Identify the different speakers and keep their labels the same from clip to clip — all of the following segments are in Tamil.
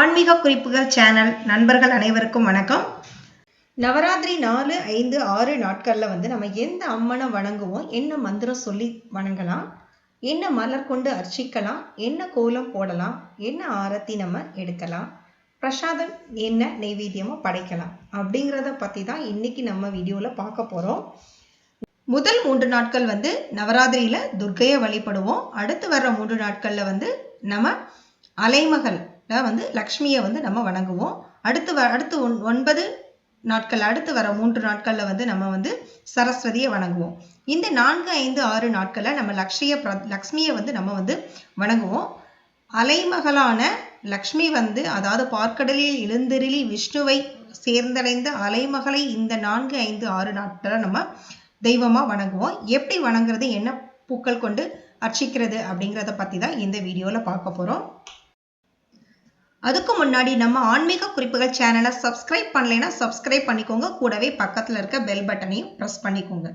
Speaker 1: ஆன்மீக குறிப்புகள் சேனல் நண்பர்கள் அனைவருக்கும் வணக்கம். நவராத்திரி நாலு ஐந்து ஆறு நாட்களில் வந்து நம்ம எந்த அம்மனை வணங்குவோம்? என்ன மந்திரம் சொல்லி வணங்கலாம்? என்ன மலர் கொண்டு அர்ச்சிக்கலாம்? என்ன கோலம் போடலாம்? என்ன ஆரத்தி நம்ம எடுக்கலாம்? பிரசாதம் என்ன நைவேத்தியமாக படைக்கலாம். அப்படிங்கிறத பற்றி தான் இன்னைக்கு நம்ம வீடியோவில் பார்க்க போகிறோம் முதல் மூன்று நாட்கள் வந்து நவராத்திரியில் துர்க்கையை வழிபடுவோம். அடுத்து வர்ற மூன்று நாட்களில் வந்து நம்ம அலைமகள் வந்து லக்ஷ்மியை வந்து நம்ம வணங்குவோம். அடுத்து வ அடுத்து ஒன் ஒன்பது நாட்கள் அடுத்து வர மூன்று நாட்களில் வந்து நம்ம வந்து சரஸ்வதியை வணங்குவோம். இந்த நான்கு ஐந்து ஆறு நாட்களில் நம்ம லக்ஷ்மிய பிர லக்ஷ்மியை வந்து நம்ம வந்து வணங்குவோம். அலைமகளான லக்ஷ்மி வந்து அதாவது பார்க்கடலில் எழுந்தருளி விஷ்ணுவை சேர்ந்தடைந்த அலைமகளை இந்த நான்கு ஐந்து ஆறு நாட்களை நம்ம தெய்வமாக வணங்குவோம். எப்படி வணங்குறது என்ன பூக்கள் கொண்டு அர்ச்சிக்கிறது அப்படிங்கிறத பற்றி தான் இந்த வீடியோவில் பார்க்க போகிறோம் அதுக்கு முன்னாடி நம்ம ஆன்மீக குறிப்புகள் சேனலை சப்ஸ்கிரைப் பண்ணலைன்னா சப்ஸ்கிரைப் பண்ணிக்கோங்க. கூடவே பக்கத்தில் இருக்க பெல் பட்டனையும் ப்ரெஸ் பண்ணிக்கோங்க.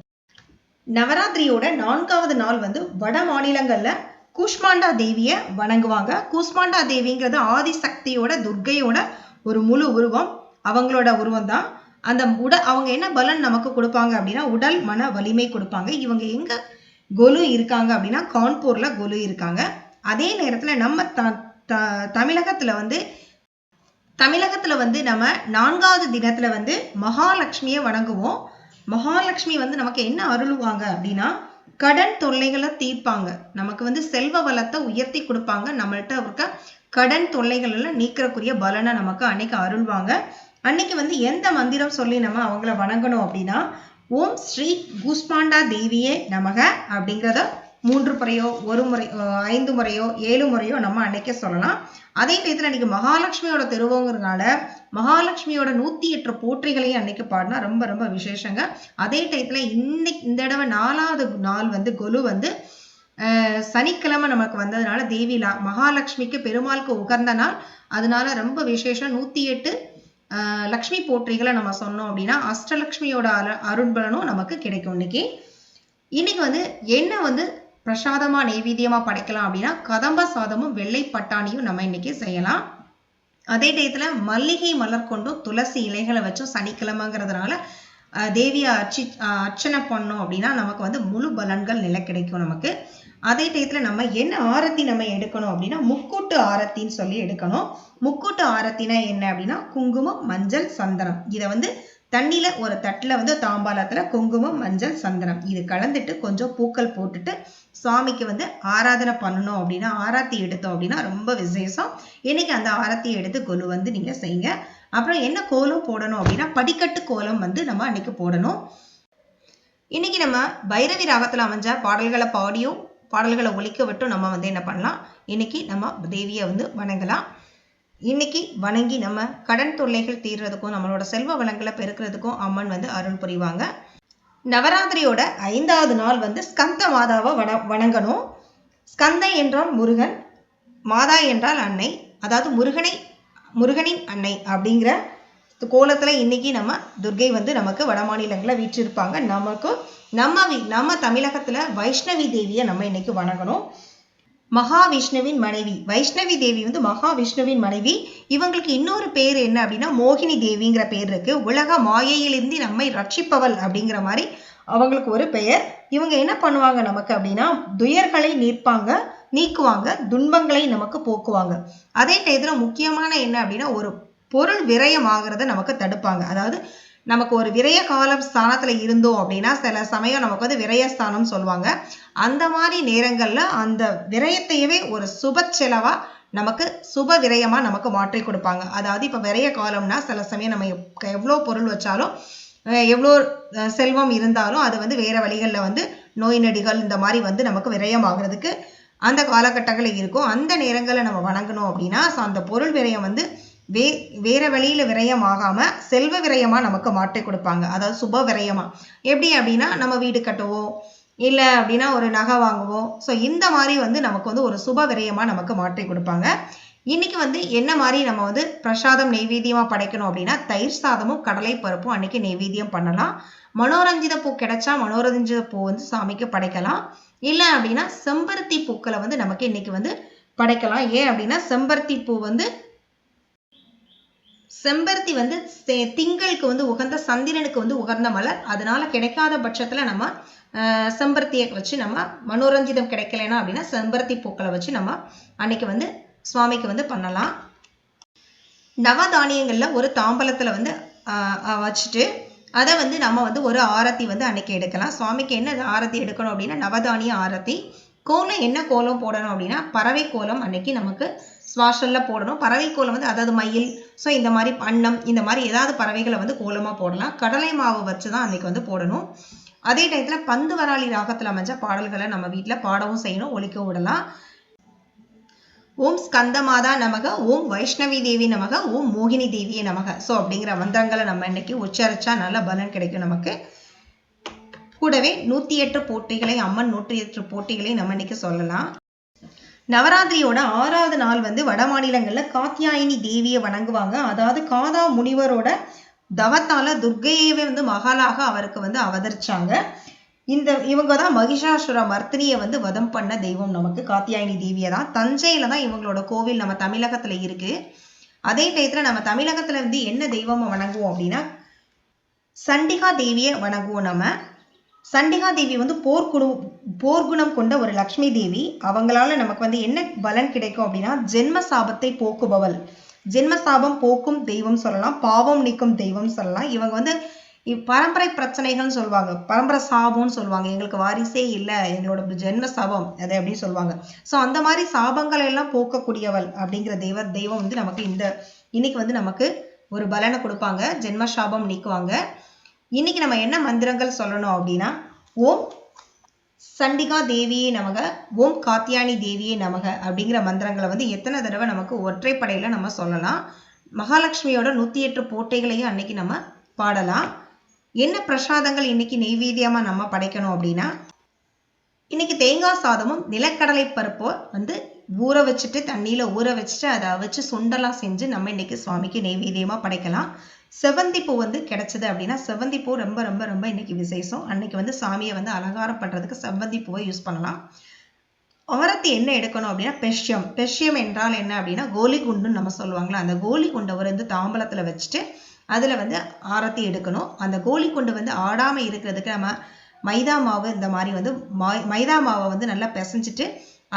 Speaker 1: நவராத்திரியோட நான்காவது நாள் வந்து வட மாநிலங்களில் கூஷ்மாண்டா தேவியை வணங்குவாங்க. கூஷ்மாண்டா தேவிங்கிறது ஆதிசக்தியோட துர்க்கையோட ஒரு முழு உருவம். அவங்களோட உருவம் தான். அந்த உட அவங்க என்ன பலன் நமக்கு கொடுப்பாங்க அப்படின்னா உடல் மன வலிமை கொடுப்பாங்க. இவங்க எங்க கொலு இருக்காங்க அப்படின்னா கான்பூர்ல கொலு இருக்காங்க. அதே நேரத்துல நம்ம த தமிழகத்துல வந்து தமிழகத்துல வந்து நம்ம நான்காவது தினத்துல வந்து மகாலட்சுமியை வணங்குவோம். மகாலட்சுமி வந்து நமக்கு என்ன அருளுவாங்க அப்படின்னா கடன் தொல்லைகளை தீர்ப்பாங்க. நமக்கு வந்து செல்வ வளத்தை உயர்த்தி கொடுப்பாங்க. நம்மள்ட்ட இருக்க கடன் தொல்லைகள் எல்லாம் நீக்கிறக்குரிய பலனை நமக்கு அன்னைக்கு அருள்வாங்க. அன்னைக்கு வந்து எந்த மந்திரம் சொல்லி நம்ம அவங்கள வணங்கணும் அப்படின்னா ஓம் ஸ்ரீ கூஸ்பாண்டா தேவியே நமக அப்படிங்கிறத மூன்று முறையோ ஒரு முறை ஐந்து முறையோ ஏழு முறையோ நம்ம அன்னைக்கே சொல்லலாம். அதே நேரத்தில் அன்னைக்கு மகாலட்சுமியோட தெருவோங்கிறதுனால மகாலட்சுமியோட நூற்றி எட்டு போற்றிகளையும் அன்னைக்கு பாடினா ரொம்ப ரொம்ப விசேஷங்க. அதே டயத்தில் இன்னைக்கு இந்த தடவை நாலாவது நாள் வந்து கொலு வந்து சனிக்கிழமை நமக்கு வந்ததுனால தேவி மகாலட்சுமிக்கு பெருமாளுக்கு உகர்ந்த நாள். அதனால ரொம்ப விசேஷம். நூற்றி எட்டு லக்ஷ்மி போற்றிகளை நம்ம சொன்னோம் அப்படின்னா அஷ்டலக்ஷ்மியோட அரு அருண்பலனும் நமக்கு கிடைக்கும் இன்னைக்கு. இன்னைக்கு வந்து என்ன வந்து பிரசாதமாக நெய்வேத்தியமாக படைக்கலாம் அப்படின்னா கதம்ப சாதமும் வெள்ளை பட்டாணியும் நம்ம இன்னைக்கு செய்யலாம். அதே டயத்தில் மல்லிகை மலர் கொண்டும் துளசி இலைகளை வச்சும் சனிக்கிழமைங்கிறதுனால தேவியை அர்ச்சி அர்ச்சனை பண்ணோம் அப்படின்னா நமக்கு வந்து முழு பலன்கள் நிலை கிடைக்கும் நமக்கு. அதே டயத்தில் நம்ம என்ன ஆரத்தி நம்ம எடுக்கணும் அப்படின்னா முக்கூட்டு ஆரத்தின்னு சொல்லி எடுக்கணும். முக்கூட்டு ஆரத்தினா என்ன அப்படின்னா குங்குமம் மஞ்சள் சந்தனம் இதை வந்து தண்ணியில் ஒரு தட்டில் வந்து தாம்பாலத்தில் குங்குமம் மஞ்சள் சந்தனம். இது கலந்துட்டு கொஞ்சம் பூக்கள் போட்டுட்டு சுவாமிக்கு வந்து ஆராதனை பண்ணணும் அப்படின்னா ஆராத்தி எடுத்தோம் அப்படின்னா ரொம்ப விசேஷம். இன்னைக்கு அந்த ஆராத்தியை எடுத்து கொலு வந்து நீங்கள் செய்யுங்க. அப்புறம் என்ன கோலம் போடணும் அப்படின்னா படிக்கட்டு கோலம் வந்து நம்ம அன்னைக்கு போடணும். இன்னைக்கு நம்ம பைரவி ராகத்தில் அமைஞ்ச பாடல்களை பாடியும் பாடல்களை ஒழிக்க விட்டும் நம்ம வந்து என்ன பண்ணலாம்? இன்னைக்கு நம்ம தேவியை வந்து வணங்கலாம். இன்னைக்கு வணங்கி நம்ம கடன் தொல்லைகள் தீர்றதுக்கும் நம்மளோட செல்வ வளங்களை பெருக்கிறதுக்கும் அம்மன் வந்து அருள் புரிவாங்க. நவராத்திரியோட ஐந்தாவது நாள் வந்து ஸ்கந்த மாதாவை வண வணங்கணும். ஸ்கந்த என்றால் முருகன் மாதா என்றால் அன்னை. அதாவது முருகனை முருகனின் அன்னை அப்படிங்கிற கோலத்தில் இன்னைக்கு நம்ம துர்கை வந்து நமக்கு வட மாநிலங்களில் வீற்றிருப்பாங்க. நமக்கு நம்ம நம்ம தமிழகத்தில் வைஷ்ணவி தேவியை நம்ம இன்னைக்கு வணங்கணும். மகாவிஷ்ணுவின் மனைவி. வைஷ்ணவி தேவி வந்து மகாவிஷ்ணுவின் மனைவி. இவங்களுக்கு இன்னொரு பேர் என்ன அப்படின்னா மோகினி தேவிங்கிற பேர் இருக்கு. உலக மாயையிலிருந்து நம்மை ரட்சிப்பவள் அப்படிங்கிற மாதிரி அவங்களுக்கு ஒரு பெயர். இவங்க என்ன பண்ணுவாங்க நமக்கு அப்படின்னா துயர்களை நிற்பாங்க நீக்குவாங்க துன்பங்களை நமக்கு போக்குவாங்க. அதே டயத்தில் முக்கியமான என்ன அப்படின்னா ஒரு பொருள் விரயம் ஆகிறத நமக்கு தடுப்பாங்க. அதாவது நமக்கு ஒரு விரய காலம் ஸ்தானத்தில் இருந்தோம் அப்படின்னா சில சமயம் நமக்கு வந்து விரயஸ்தானம் சொல்லுவாங்க. அந்த மாதிரி நேரங்களில் அந்த விரயத்தையவே ஒரு சுப செலவாக நமக்கு சுப விரயமாக நமக்கு மாற்றி கொடுப்பாங்க. அதாவது இப்போ விரய காலம்னா சில சமயம் நம்ம எவ்வளோ பொருள் வச்சாலும் எவ்வளோ செல்வம் இருந்தாலும் அது வந்து வேறு வழிகளில் வந்து நோய் நொடிகள் இந்த மாதிரி வந்து நமக்கு விரயம் ஆகுறதுக்கு அந்த காலகட்டங்களில் இருக்கும். அந்த நேரங்களில் நம்ம வணங்கணும் அப்படின்னா அந்த பொருள் விரயம் வந்து வே வேறு வழியில் விரயம் செல்வ விரயமாக நமக்கு மாற்றி கொடுப்பாங்க. அதாவது சுப விரயமாக எப்படி அப்படின்னா நம்ம வீடு கட்டுவோம். இல்லை அப்படின்னா ஒரு நகை வாங்குவோம். ஸோ இந்த மாதிரி வந்து நமக்கு வந்து ஒரு சுப விரயமாக நமக்கு மாற்றி கொடுப்பாங்க. இன்னைக்கு வந்து என்ன மாதிரி நம்ம வந்து பிரசாதம் நெய்வேத்தியமாக படைக்கணும் அப்படின்னா தயிர் சாதமும் கடலை பருப்பும் அன்னைக்கு நெய்வேத்தியம் பண்ணலாம். மனோரஞ்சித பூ கிடைச்சா மனோரஞ்சித பூ வந்து சாமிக்கு படைக்கலாம். இல்லை அப்படின்னா செம்பருத்தி பூக்களை வந்து நமக்கு இன்னைக்கு வந்து படைக்கலாம். ஏன் அப்படின்னா செம்பருத்தி பூ வந்து செம்பருத்தி வந்து செ- திங்களுக்கு வந்து உகந்த சந்திரனுக்கு வந்து உகந்த மலர். அதனால கிடைக்காத பட்சத்துல நம்ம செம்பருத்தியை வச்சு நம்ம மனோரஞ்சிதம் கிடைக்கலைன்னா அப்படின்னா செம்பருத்தி பூக்களை வச்சு நம்ம அன்னைக்கு வந்து சுவாமிக்கு வந்து பண்ணலாம். நவதானியங்களில் ஒரு தாம்பலத்தில் வந்து வச்சுட்டு அதை வந்து நம்ம வந்து ஒரு ஆரத்தி வந்து அன்னைக்கு எடுக்கலாம். சுவாமிக்கு என்ன ஆரத்தி எடுக்கணும் அப்படின்னா நவதானிய ஆரத்தி. கோலம் என்ன கோலம் போடணும் அப்படின்னா பறவை கோலம் அன்னைக்கு நமக்கு ஸ்வாஷல்ல போடணும். பறவை கோலம் வந்து அதாவது மயில் ஸோ இந்த மாதிரி அன்னம் இந்த மாதிரி ஏதாவது பறவைகளை வந்து கோலமாக போடலாம். கடலை மாவு வச்சு தான் அன்னைக்கு வந்து போடணும். அதே டயத்தில் பந்து வராளி ராகத்தில் அமைஞ்ச பாடல்களை நம்ம வீட்டில் பாடவும் செய்யணும் ஒழிக்க விடலாம். ஓம் ஸ்கந்தமாதா நமக ஓம் வைஷ்ணவி தேவி நமக ஓம் மோகினி தேவியே நமக. ஸோ அப்படிங்கிற மந்திரங்களை நம்ம இன்னைக்கு உச்சரிச்சா நல்ல பலன் கிடைக்கும் நமக்கு. கூடவே நூற்றி எட்டு போட்டிகளை அம்மன் நூற்றி எட்டு போட்டிகளையும் நம்ம இன்னைக்கு சொல்லலாம். நவராத்திரியோட ஆறாவது நாள் வந்து வட மாநிலங்களில் காத்தியாயினி தேவியை வணங்குவாங்க. அதாவது காதா முனிவரோட தவத்தால துர்க்கையவே வந்து மகாலாக அவருக்கு வந்து அவதரிச்சாங்க. இந்த இவங்க தான் மகிஷாசுர மர்த்தினியை வந்து வதம் பண்ண தெய்வம் நமக்கு காத்தியாயினி தேவியை தான் தஞ்சையில தான் இவங்களோட கோவில் நம்ம தமிழகத்துல இருக்கு. அதே டயத்துல நம்ம தமிழகத்துல வந்து என்ன தெய்வம் வணங்குவோம் அப்படின்னா சண்டிகா தேவியை வணங்குவோம் நம்ம. சண்டிகா தேவி வந்து போர்க்குணு போர்க்குணம் கொண்ட ஒரு லக்ஷ்மி தேவி. அவங்களால நமக்கு வந்து என்ன பலன் கிடைக்கும் அப்படின்னா ஜென்ம சாபத்தை போக்குபவள். ஜென்ம சாபம் போக்கும் தெய்வம் சொல்லலாம் பாவம் நீக்கும் தெய்வம் சொல்லலாம். இவங்க வந்து பரம்பரை பிரச்சனைகள்னு சொல்லுவாங்க. பரம்பரை சாபம்னு சொல்லுவாங்க. எங்களுக்கு வாரிசே இல்லை எங்களோட ஜென்ம சாபம் அதை அப்படின்னு சொல்லுவாங்க. ஸோ அந்த மாதிரி சாபங்களை எல்லாம் போக்கக்கூடியவள் அப்படிங்கிற தெய்வ தெய்வம் வந்து நமக்கு இந்த இன்னைக்கு வந்து நமக்கு ஒரு பலனை கொடுப்பாங்க. ஜென்ம சாபம் நீக்குவாங்க. இன்னைக்கு நம்ம என்ன மந்திரங்கள் சொல்லணும் அப்படின்னா ஓம் சண்டிகா தேவியே நமக ஓம் காத்தியானி தேவியே நமக அப்படிங்கிற மந்திரங்களை வந்து எத்தனை தடவை நமக்கு ஒற்றைப்படையில் நம்ம சொல்லலாம். மகாலட்சுமியோட நூற்றி எட்டு போட்டைகளையும் அன்னைக்கு நம்ம பாடலாம். என்ன பிரசாதங்கள் இன்னைக்கு நெய்வேத்தியமா நம்ம படைக்கணும் அப்படின்னா இன்னைக்கு தேங்காய் சாதமும் நிலக்கடலை பருப்போ வந்து ஊற வச்சுட்டு தண்ணியில் ஊற வச்சுட்டு அதை வச்சு சுண்டலாம் செஞ்சு நம்ம இன்னைக்கு சுவாமிக்கு நெய்வேதியமாக படைக்கலாம். செவந்திப்பூ வந்து கிடச்சிது அப்படின்னா செவந்திப்பூ ரொம்ப ரொம்ப ரொம்ப இன்னைக்கு விசேஷம். அன்னைக்கு வந்து சாமியை வந்து அலங்காரம் பண்ணுறதுக்கு செவ்வந்திப்பூவை யூஸ் பண்ணலாம். ஆரத்தி என்ன எடுக்கணும் அப்படின்னா பெஷ்யம். பெஷ்யம் என்றால் என்ன அப்படின்னா கோலி குண்டுன்னு நம்ம சொல்லுவாங்களா அந்த கோலி குண்டை ஒரு வந்து தாம்பலத்தில் வச்சுட்டு அதில் வந்து ஆரத்தி எடுக்கணும். அந்த கோலி குண்டு வந்து ஆடாமல் இருக்கிறதுக்கு நம்ம மைதா மாவு இந்த மாதிரி வந்து மை- மைதா மாவை வந்து நல்லா பிசைஞ்சிட்டு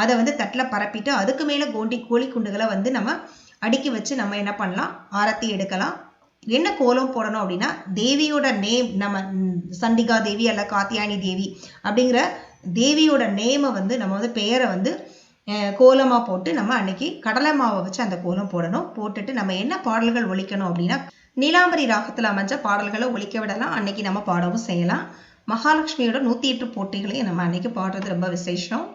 Speaker 1: அதை வந்து தட்டில் பரப்பிட்டு அதுக்கு மேலே கோண்டி கோழி குண்டுகளை வந்து நம்ம அடுக்கி வச்சு நம்ம என்ன பண்ணலாம்? ஆரத்தி எடுக்கலாம். என்ன கோலம் போடணும் அப்படின்னா தேவியோட நேம் நம்ம சண்டிகா தேவி அல்ல காத்தியானி தேவி அப்படிங்கிற தேவியோட நேமை வந்து நம்ம வந்து பெயரை வந்து கோலமாக போட்டு நம்ம அன்னைக்கு கடலை மாவை வச்சு அந்த கோலம் போடணும். போட்டுட்டு நம்ம என்ன பாடல்கள் ஒழிக்கணும் அப்படின்னா நீலாம்பரி ராகத்தில் அமைஞ்ச பாடல்களை ஒழிக்க விடலாம். அன்னைக்கு நம்ம பாடவும் செய்யலாம். மகாலட்சுமியோட நூற்றி எட்டு போட்டிகளையும் நம்ம அன்னைக்கு பாடுறது ரொம்ப விசேஷம்.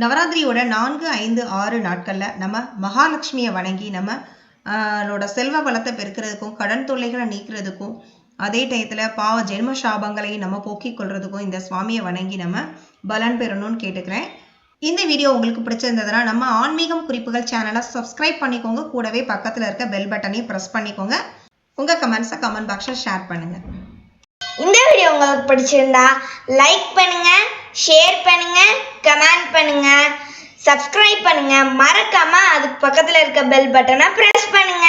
Speaker 1: நவராத்திரியோட நான்கு ஐந்து ஆறு நாட்களில் நம்ம மகாலட்சுமியை வணங்கி நம்ம செல்வ வளத்தை பெருக்கிறதுக்கும் கடன் தொல்லைகளை நீக்கிறதுக்கும் அதே டயத்தில் பாவ ஜென்ம சாபங்களையும் நம்ம போக்கிக் கொள்றதுக்கும் இந்த சுவாமியை வணங்கி நம்ம பலன் பெறணும்னு கேட்டுக்கிறேன். இந்த வீடியோ உங்களுக்கு பிடிச்சிருந்ததுன்னா நம்ம ஆன்மீகம் குறிப்புகள் சேனலை சப்ஸ்கிரைப் பண்ணிக்கோங்க. கூடவே பக்கத்தில் இருக்க பெல் பட்டனையும் ப்ரெஸ் பண்ணிக்கோங்க. உங்கள் கமெண்ட்ஸை கமெண்ட் பாக்ஸில் ஷேர் பண்ணுங்கள்
Speaker 2: இந்த வீடியோ உங்களுக்கு பிடிச்சிருந்தா லைக் பண்ணுங்கள் ஷேர் பண்ணுங்க கமெண்ட் பண்ணுங்க சப்ஸ்கிரைப் பண்ணுங்க. மறக்காம அதுக்கு பக்கத்துல இருக்க பெல் பட்டனை பிரஸ் பண்ணுங்க.